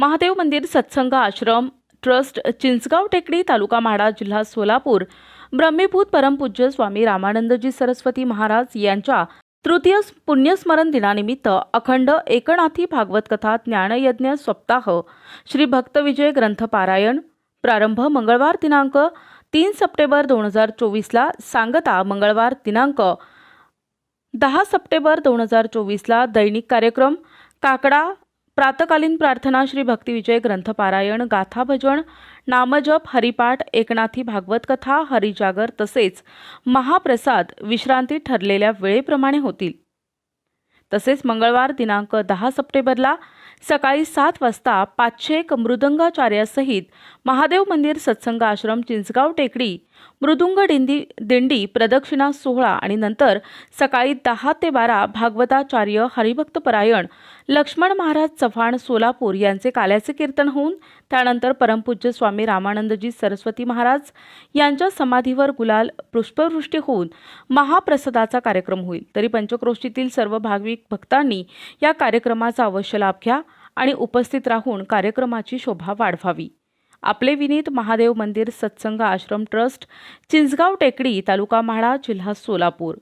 महादेव मंदिर सत्संग आश्रम ट्रस्ट चिंचगाव टेकडी तालुका म्हाडा जिल्हा सोलापूर. ब्रह्मीभूत परमपूज्य स्वामी रामानंदजी सरस्वती महाराज यांच्या तृतीय पुण्यस्मरण दिनानिमित्त अखंड एकनाथी भागवत कथा ज्ञानयज्ञ सप्ताह श्री भक्तविजय ग्रंथ पारायण. प्रारंभ मंगळवार दिनांक तीन सप्टेंबर दोन हजार चोवीसला सांगता मंगळवार दिनांक दहा सप्टेंबर दोन हजार चोवीसला दैनिक कार्यक्रम काकडा प्रातकालीन प्रार्थना श्री भक्तिविजय ग्रंथपारायण गाथा भजन नामजप हरिपाठ एकनाथी भागवत कथा हरिजागर तसेच महाप्रसाद विश्रांती ठरलेल्या वेळेप्रमाणे होतील. तसेच मंगळवार दिनांक दहा सप्टेंबरला सकाळी सात वाजता पाचशे एक मृदंगाचार्यासहित महादेव मंदिर सत्संग आश्रम चिंचगाव टेकडी मृदुंग दिंडी दिंडी प्रदक्षिणा सोहळा आणि नंतर सकाळी दहा ते बारा भागवताचार्य हरिभक्तपरायण लक्ष्मण महाराज चव्हाण सोलापूर यांचे काल्याचे कीर्तन होऊन त्यानंतर परमपूज्य स्वामी रामानंदजी सरस्वती महाराज यांच्या समाधीवर गुलाल पुष्पवृष्टी होऊन महाप्रसादाचा कार्यक्रम होईल. तरी पंचक्रोशीतील सर्व भाविक भक्तांनी या कार्यक्रमाचा अवश्य लाभ घ्या आणि उपस्थित राहून कार्यक्रमाची शोभा वाढवावी. आपले विनीत महादेव मंदिर सत्संग आश्रम ट्रस्ट चिंचगाव टेकडी तालुका म्हाडा जिल्हा सोलापूर.